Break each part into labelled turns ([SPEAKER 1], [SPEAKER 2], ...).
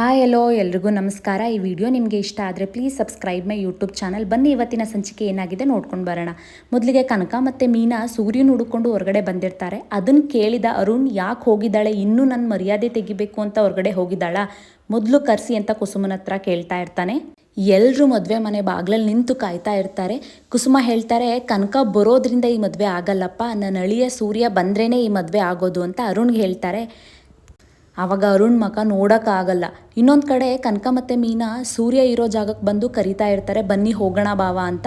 [SPEAKER 1] Hi ಎಲ್ಲೋ ಎಲ್ರಿಗೂ ನಮಸ್ಕಾರ. ಈ ವಿಡಿಯೋ ನಿಮಗೆ ಇಷ್ಟ ಆದರೆ please subscribe my YouTube channel ಬನ್ನಿ ಇವತ್ತಿನ ಸಂಚಿಕೆ ಏನಾಗಿದೆ ನೋಡ್ಕೊಂಡು ಬರೋಣ. ಮೊದಲಿಗೆ ಕನಕ ಮತ್ತು ಮೀನಾ ಸೂರ್ಯನ ಹುಡುಕೊಂಡು ಹೊರಗಡೆ ಬಂದಿರ್ತಾರೆ. ಅದನ್ನು ಕೇಳಿದ ಅರುಣ್, ಯಾಕೆ ಹೋಗಿದ್ದಾಳೆ? ಇನ್ನೂ ನನ್ನ ಮರ್ಯಾದೆ ತೆಗಿಬೇಕು ಅಂತ ಹೊರಗಡೆ ಹೋಗಿದ್ದಾಳ? ಮೊದಲು ಕರೆಸಿ ಅಂತ ಕುಸುಮನ ಹತ್ರ ಕೇಳ್ತಾ ಇರ್ತಾನೆ. ಎಲ್ಲರೂ ಮದುವೆ ಮನೆ ಬಾಗ್ಲಲ್ಲಿ ನಿಂತು ಕಾಯ್ತಾ ಇರ್ತಾರೆ. ಕುಸುಮ ಹೇಳ್ತಾರೆ, ಕನಕ ಬರೋದ್ರಿಂದ ಈ ಮದುವೆ ಆಗಲ್ಲಪ್ಪ. ನನ್ನ ಅಳಿಯ ಸೂರ್ಯ ಬಂದ್ರೇ ಈ ಮದುವೆ ಆಗೋದು ಅಂತ ಅರುಣ್ಗೆ ಹೇಳ್ತಾರೆ. ಆವಾಗ ಅರುಣ್ ಮಕ ನೋಡೋಕ್ಕಾಗಲ್ಲ. ಇನ್ನೊಂದು ಕಡೆ ಕನಕ ಮತ್ತು ಮೀನಾ ಸೂರ್ಯ ಇರೋ ಜಾಗಕ್ಕೆ ಬಂದು ಕರಿತಾ ಇರ್ತಾರೆ, ಬನ್ನಿ ಹೋಗೋಣ ಬಾವ ಅಂತ.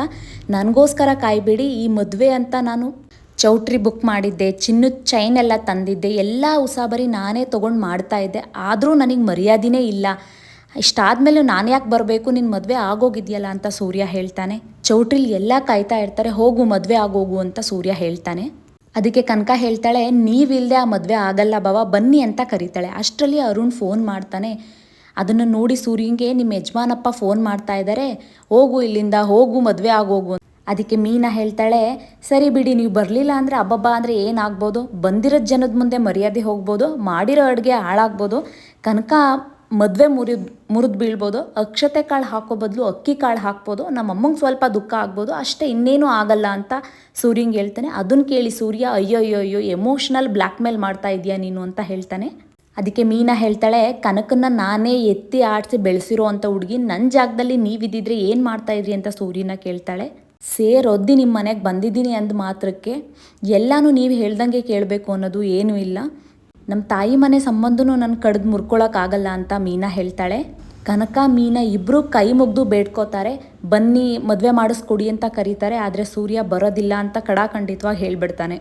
[SPEAKER 1] ನನಗೋಸ್ಕರ ಕಾಯ್ಬೇಡಿ, ಈ ಮದುವೆ ಅಂತ ನಾನು ಚೌಟ್ರಿ ಬುಕ್ ಮಾಡಿದ್ದೆ ಚಿನ್ನದ ಚೈನ್ ಎಲ್ಲ ತಂದಿದ್ದೆ, ಎಲ್ಲ ಉಸಾಬರಿ ನಾನೇ ತೊಗೊಂಡು ಮಾಡ್ತಾ ಇದ್ದೆ. ಆದರೂ ನನಗೆ ಮರ್ಯಾದಿನೇ ಇಲ್ಲ. ಇಷ್ಟಾದಮೇಲೆ ನಾನು ಯಾಕೆ ಬರಬೇಕು ನಿನ್ನ ಮದುವೆ ಆಗೋಗಿದೆಯಲ್ಲ ಅಂತ ಸೂರ್ಯ ಹೇಳ್ತಾನೆ. ಚೌಟ್ರಿಲಿ ಎಲ್ಲ ಕಾಯ್ತಾ ಇರ್ತಾರೆ, ಹೋಗು ಮದುವೆ ಆಗೋಗು ಅಂತ ಸೂರ್ಯ ಹೇಳ್ತಾನೆ. ಅದಕ್ಕೆ ಕನಕ ಹೇಳ್ತಾಳೆ ನೀವಿಲ್ಲದೆ ಆ ಮದುವೆ ಆಗಲ್ಲ ಬಾವ, ಬನ್ನಿ ಅಂತ ಕರೀತಾಳೆ. ಅಷ್ಟರಲ್ಲಿ ಅರುಣ್ ಫೋನ್ ಮಾಡ್ತಾನೆ. ಅದನ್ನು ನೋಡಿ ಸೂರ್ಯಂಗೆ ನಿಮ್ಮ ಯಜಮಾನಪ್ಪ ಫೋನ್ ಮಾಡ್ತಾ ಇದ್ದಾರೆ ಹೋಗು ಇಲ್ಲಿಂದ, ಹೋಗು, ಮದುವೆ ಆಗೋಗು ಅದಕ್ಕೆ ಮೀನಾ ಹೇಳ್ತಾಳೆ, ಸರಿ ಬಿಡಿ, ನೀವು ಬರಲಿಲ್ಲ ಅಂದರೆ ಅಬ್ಬಬ್ಬ ಅಂದರೆ ಏನಾಗ್ಬೋದು? ಬಂದಿರೋ ಜನದ ಮುಂದೆ ಮರ್ಯಾದೆ ಹೋಗ್ಬೋದು, ಮಾಡಿರೋ ಅಡುಗೆ ಹಾಳಾಗ್ಬೋದು. ಕನಕ ಮದುವೆ ಮುರಿದು ಮುರಿದು ಬೀಳ್ಬೋದು, ಅಕ್ಷತೆ ಕಾಳು ಹಾಕೋ ಬದಲು ಅಕ್ಕಿ ಕಾಳು ಹಾಕ್ಬೋದು ನಮ್ಮ ಅಮ್ಮಂಗೆ ಸ್ವಲ್ಪ ದುಃಖ ಆಗ್ಬೋದು, ಅಷ್ಟೇ ಇನ್ನೇನು ಆಗಲ್ಲ ಅಂತ ಸೂರ್ಯಂಗೆ ಹೇಳ್ತಾನೆ. ಅದನ್ನ ಕೇಳಿ ಸೂರ್ಯ ಅಯ್ಯೋ ಅಯ್ಯೋ ಅಯ್ಯೋ ಎಮೋಷ್ನಲ್ ಬ್ಲ್ಯಾಕ್ ಮೇಲ್ ಮಾಡ್ತಾ ಇದೆಯಾ ನೀನು? ಅಂತ ಹೇಳ್ತಾನೆ. ಅದಕ್ಕೆ ಮೀನಾ ಹೇಳ್ತಾಳೆ, ಕನಕನ್ನ ನಾನೇ ಎತ್ತಿ ಆಡಿಸಿ ಬೆಳೆಸಿರೋ ಅಂಥ ಹುಡುಗಿ ನನ್ನ ಜಾಗದಲ್ಲಿ ನೀವಿದ್ದಿದ್ರೆ ಏನು ಮಾಡ್ತಾ ಇದ್ರಿ? ಅಂತ ಸೂರ್ಯನ ಕೇಳ್ತಾಳೆ. ಸೇರೊದ್ದಿ ನಿಮ್ಮ ಮನೆಗೆ ಬಂದಿದ್ದೀನಿ ಅಂದ ಮಾತ್ರಕ್ಕೆ, ಎಲ್ಲನೂ ನೀವು ಹೇಳ್ದಂಗೆ ಕೇಳಬೇಕು ಅನ್ನೋದು ಏನೂ ಇಲ್ಲ. ನಮ್ಮ ತಾಯಿ ಮನೆ ಸಂಬಂಧನೂ ನನ್ನ ಕಡ್ದು ಮುರ್ಕೊಳಕ್ಕಾಗಲ್ಲ ಅಂತ ಮೀನಾ ಹೇಳ್ತಾಳೆ. ಕನಕ, ಮೀನಾ ಇಬ್ಬರು ಕೈ ಮುಗ್ದು ಬೇಡ್ಕೋತಾರೆ. ಬನ್ನಿ, ಮದುವೆ ಮಾಡಿಸ್ಕೊಡಿ ಅಂತ ಕರೀತಾರೆ, ಆದರೆ ಸೂರ್ಯ ಬರೋದಿಲ್ಲ ಅಂತ ಕಡಾಖಂಡಿತವಾಗಿ ಹೇಳ್ಬಿಡ್ತಾನೆ.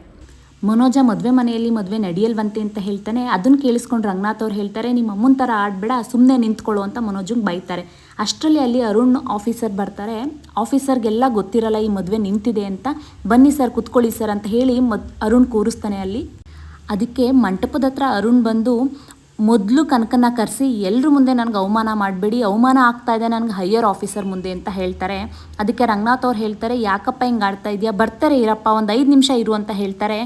[SPEAKER 1] ಮನೋಜ ಮದುವೆ ಮನೆಯಲ್ಲಿ ಮದುವೆ ನಡೆಯಲ್ವಂತೆ ಅಂತ ಹೇಳ್ತಾನೆ. ಅದನ್ನು ಕೇಳಿಸ್ಕೊಂಡು ರಂಗನಾಥ್ ಅವ್ರು ಹೇಳ್ತಾರೆ ನಿಮ್ಮ ಅಮ್ಮನ ಥರ ಆಡಬೇಡ ಸುಮ್ಮನೆ ನಿಂತ್ಕೊಳ್ಳು ಅಂತ ಮನೋಜಂಗೆ ಬೈತಾರೆ. ಅಷ್ಟರಲ್ಲಿ ಅಲ್ಲಿ ಅರುಣ್ ಆಫೀಸರ್ ಬರ್ತಾರೆ. ಆಫೀಸರ್ಗೆಲ್ಲ ಗೊತ್ತಿರಲ್ಲ ಈ ಮದುವೆ ನಿಂತಿದೆ ಅಂತ. ಬನ್ನಿ ಸರ್, ಕುತ್ಕೊಳ್ಳಿ ಸರ್ ಅಂತ ಹೇಳಿ ಮದ್, ಅರುಣ್ ಕೂರಿಸ್ತಾನೆ ಅಲ್ಲಿ. ಅದಕ್ಕೆ ಮಂಟಪದ ಹತ್ರ ಅರುಣ್ ಬಂದು ಮೊದಲು ಕನಕನ ಕರೆಸಿ ಎಲ್ಲರ ಮುಂದೆ ನನಗೆ ಅವಮಾನ ಮಾಡಬೇಡಿ, ಅವಮಾನ ಆಗ್ತಾ ಇದೆ ನನಗೆ ಹೈಯರ್ ಆಫೀಸರ್ ಮುಂದೆ ಅಂತ ಹೇಳ್ತಾರೆ. ಅದಕ್ಕೆ ರಂಗನಾಥ್ ಅವ್ರು ಹೇಳ್ತಾರೆ, ಯಾಕಪ್ಪ ಹಿಂಗೆ ಆಡ್ತಾ ಇದೆಯಾ? ಬರ್ತಾರೆ ಇರಪ್ಪ, ಒಂದು ಐದು ನಿಮಿಷ ಇರು ಅಂತ ಹೇಳ್ತಾರೆ.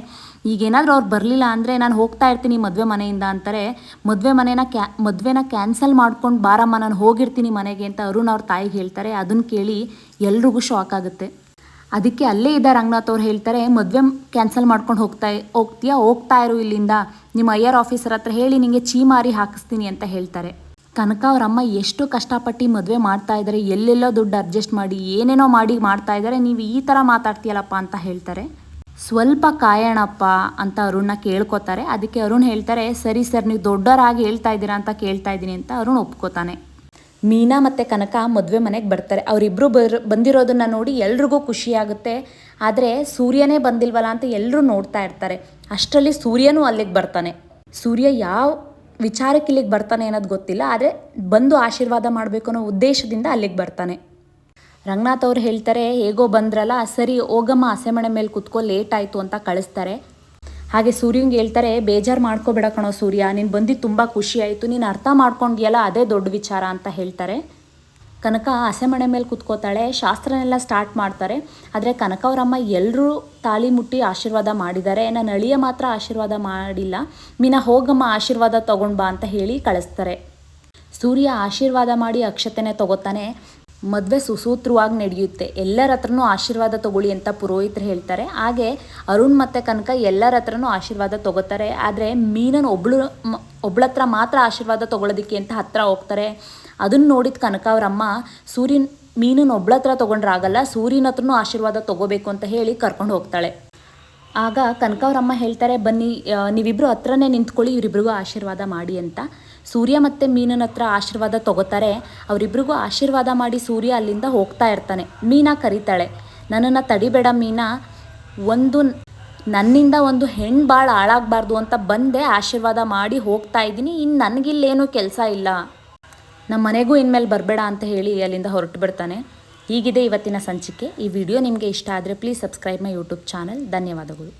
[SPEAKER 1] ಈಗೇನಾದರೂ ಅವ್ರು ಬರಲಿಲ್ಲ ಅಂದರೆ ನಾನು ಹೋಗ್ತಾ ಇರ್ತೀನಿ ಮದುವೆ ಮನೆಯಿಂದ ಅಂತಾರೆ. ಮದುವೆ ಮನೇನ ಕ್ಯಾ, ಮದುವೆನ ಕ್ಯಾನ್ಸಲ್ ಮಾಡ್ಕೊಂಡು ಬಾರಮ್ಮ, ನಾನು ಹೋಗಿರ್ತೀನಿ ಮನೆಗೆ ಅಂತ ಅರುಣ್ ಅವ್ರ ತಾಯಿಗೆ ಹೇಳ್ತಾರೆ. ಅದನ್ನು ಕೇಳಿ ಎಲ್ರಿಗೂ ಶಾಕ್ ಆಗುತ್ತೆ. ಅದಕ್ಕೆ ಅಲ್ಲೇ ಇದ್ದ ರಂಗನಾಥ್ ಅವ್ರು ಹೇಳ್ತಾರೆ, ಮದುವೆ ಕ್ಯಾನ್ಸಲ್ ಮಾಡ್ಕೊಂಡು ಹೋಗ್ತಾ ಹೋಗ್ತೀಯಾ? ಹೋಗ್ತಾ ಇರು ಇಲ್ಲಿಂದ. ನಿಮ್ಮ ಅಯ್ಯರ್ ಆಫೀಸರ್ ಹತ್ರ ಹೇಳಿ ನಿಮಗೆ ಚೀಮಾರಿ ಹಾಕಿಸ್ತೀನಿ ಅಂತ ಹೇಳ್ತಾರೆ. ಕನಕ ಅವ್ರ ಅಮ್ಮ ಎಷ್ಟು ಕಷ್ಟಪಟ್ಟು ಮದುವೆ ಮಾಡ್ತಾ ಇದ್ದಾರೆ ಎಲ್ಲೆಲ್ಲೋ ದುಡ್ಡು ಅಡ್ಜಸ್ಟ್ ಮಾಡಿ, ಏನೇನೋ ಮಾಡಿ ಮಾಡ್ತಾ ಇದ್ದಾರೆ ನೀವು ಈ ಥರ ಮಾತಾಡ್ತೀಯಲ್ಲಪ್ಪ ಅಂತ ಹೇಳ್ತಾರೆ. ಸ್ವಲ್ಪ ಕಾಯೋಣಪ್ಪ ಅಂತ ಅರುಣ್ನ ಕೇಳ್ಕೊತಾರೆ. ಅದಕ್ಕೆ ಅರುಣ್ ಹೇಳ್ತಾರೆ, ಸರಿ ಸರ್, ನೀವು ದೊಡ್ಡವರಾಗಿ ಹೇಳ್ತಾ ಇದ್ದೀರಾ ಅಂತ ಕೇಳ್ತಾ ಇದ್ದೀನಿ ಅಂತ ಅರುಣ್ ಒಪ್ಕೋತಾನೆ. ಮೀನಾ ಮತ್ತು ಕನಕ ಮದುವೆ ಮನೆಗೆ ಬರ್ತಾರೆ. ಅವರಿಬ್ಬರು ಬರ್, ಬಂದಿರೋದನ್ನ ನೋಡಿ ಎಲ್ರಿಗೂ ಖುಷಿಯಾಗುತ್ತೆ ಆದರೆ ಸೂರ್ಯನೇ ಬಂದಿಲ್ವಲ್ಲ ಅಂತ ಎಲ್ಲರೂ ನೋಡ್ತಾ ಇರ್ತಾರೆ. ಅಷ್ಟರಲ್ಲಿ ಸೂರ್ಯನೂ ಅಲ್ಲಿಗೆ ಬರ್ತಾನೆ. ಸೂರ್ಯ ಯಾವ ವಿಚಾರಕ್ಕೆ ಇಲ್ಲಿಗೆ ಬರ್ತಾನೆ ಅನ್ನೋದು ಗೊತ್ತಿಲ್ಲ. ಆದರೆ ಬಂದು ಆಶೀರ್ವಾದ ಮಾಡಬೇಕು ಅನ್ನೋ ಉದ್ದೇಶದಿಂದ ಅಲ್ಲಿಗೆ ಬರ್ತಾನೆ. ರಂಗನಾಥ್ ಅವ್ರು ಹೇಳ್ತಾರೆ, ಹೇಗೋ ಬಂದ್ರಲ್ಲ, ಸರಿ ಹೋಗಮ್ಮ ಹಸೆಮಣೆ ಮೇಲೆ ಕುತ್ಕೋ, ಲೇಟ್ ಆಯಿತು ಅಂತ ಕಳಿಸ್ತಾರೆ. ಹಾಗೆ ಸೂರ್ಯಂಗೆ ಹೇಳ್ತಾರೆ, ಬೇಜಾರು ಮಾಡ್ಕೋಬೇಡ ಕಣೋ ಸೂರ್ಯ, ನೀನು ಬಂದಿದ್ದು ತುಂಬ ಖುಷಿ ಆಯಿತು, ನೀನು ಅರ್ಥ ಮಾಡ್ಕೊಂಡಿಯಲ್ಲ ಅದೇ ದೊಡ್ಡ ವಿಚಾರ ಅಂತ ಹೇಳ್ತಾರೆ. ಕನಕ ಹಸೆಮಣೆ ಮೇಲೆ ಕುತ್ಕೋತಾಳೆ, ಶಾಸ್ತ್ರನೆಲ್ಲ ಸ್ಟಾರ್ಟ್ ಮಾಡ್ತಾರೆ. ಆದರೆ ಕನಕ ಅವರಮ್ಮ ಎಲ್ಲರೂ ತಾಳಿ ಮುಟ್ಟಿ ಆಶೀರ್ವಾದ ಮಾಡಿದ್ದಾರೆ. ನನ್ನ ಅಳಿಯ ಮಾತ್ರ ಆಶೀರ್ವಾದ ಮಾಡಿಲ್ಲ. ಮೀನಾ ಹೋಗಮ್ಮ, ಆಶೀರ್ವಾದ ತೊಗೊಂಡು ಬಾ ಅಂತ ಹೇಳಿ ಕಳಿಸ್ತಾರೆ. ಸೂರ್ಯ ಆಶೀರ್ವಾದ ಮಾಡಿ ಅಕ್ಷತೆನೆ ತಗೋತಾನೆ. ಮದುವೆ ಸುಸೂತ್ರವಾಗಿ ನಡೆಯುತ್ತೆ. ಎಲ್ಲರ ಹತ್ರನೂ ಆಶೀರ್ವಾದ ತಗೊಳ್ಳಿ ಅಂತ ಪುರೋಹಿತರು ಹೇಳ್ತಾರೆ. ಹಾಗೆ ಅರುಣ್ ಮತ್ತು ಕನಕ ಎಲ್ಲರ ಹತ್ರನೂ ಆಶೀರ್ವಾದ ತಗೋತಾರೆ. ಆದರೆ ಮೀನನ್ನು ಒಬ್ಳು ಒಬ್ಳತ್ರ ಮಾತ್ರ ಆಶೀರ್ವಾದ ತಗೊಳ್ಳೋದಕ್ಕೆ ಅಂತ ಹತ್ರ ಹೋಗ್ತಾರೆ. ಅದನ್ನು ನೋಡಿದ ಕನಕ ಅವರಮ್ಮ, ಸೂರ್ಯನ ಮೀನನ್ನು ಒಬ್ಳತ್ರ ತೊಗೊಂಡ್ರೆ ಆಗಲ್ಲ, ಸೂರ್ಯನ ಹತ್ರನೂ ಆಶೀರ್ವಾದ ತಗೋಬೇಕು ಅಂತ ಹೇಳಿ ಕರ್ಕೊಂಡು ಹೋಗ್ತಾಳೆ. ಆಗ ಕನಕ ಅವರಮ್ಮ ಹೇಳ್ತಾರೆ, ಬನ್ನಿ ನೀವಿಬ್ಬರು ಹತ್ರನೇ ನಿಂತ್ಕೊಳ್ಳಿ, ಇವರಿಬ್ರಿಗೂ ಆಶೀರ್ವಾದ ಮಾಡಿ ಅಂತ. ಸೂರ್ಯ ಮತ್ತು ಮೀನನ ಹತ್ರ ಆಶೀರ್ವಾದ ತಗೋತಾರೆ. ಅವರಿಬ್ಬರಿಗೂ ಆಶೀರ್ವಾದ ಮಾಡಿ ಸೂರ್ಯ ಅಲ್ಲಿಂದ ಹೋಗ್ತಾ ಇರ್ತಾನೆ. ಮೀನಾ ಕರೀತಾಳೆ, ನನ್ನನ್ನು ತಡಿಬೇಡ ಮೀನಾ. ಒಂದು ನನ್ನಿಂದ ಒಂದು ಹೆಣ್ಣು ಭಾಳ ಹಾಳಾಗಬಾರ್ದು ಅಂತ ಬಂದೆ. ಆಶೀರ್ವಾದ ಮಾಡಿ ಹೋಗ್ತಾ ಇದ್ದೀನಿ. ಇನ್ನು ನನಗಿಲ್ಲೇನೂ ಕೆಲಸ ಇಲ್ಲ. ನಮ್ಮ ಮನೆಗೂ ಇನ್ಮೇಲೆ ಬರಬೇಡ ಅಂತ ಹೇಳಿ ಅಲ್ಲಿಂದ ಹೊರಟು ಬಿಡ್ತಾನೆ. ಹೀಗಿದೆ ಇವತ್ತಿನ ಸಂಚಿಕೆ. ಈ ವಿಡಿಯೋ ನಿಮಗೆ ಇಷ್ಟ ಆದರೆ please subscribe my YouTube channel. ಧನ್ಯವಾದಗಳು.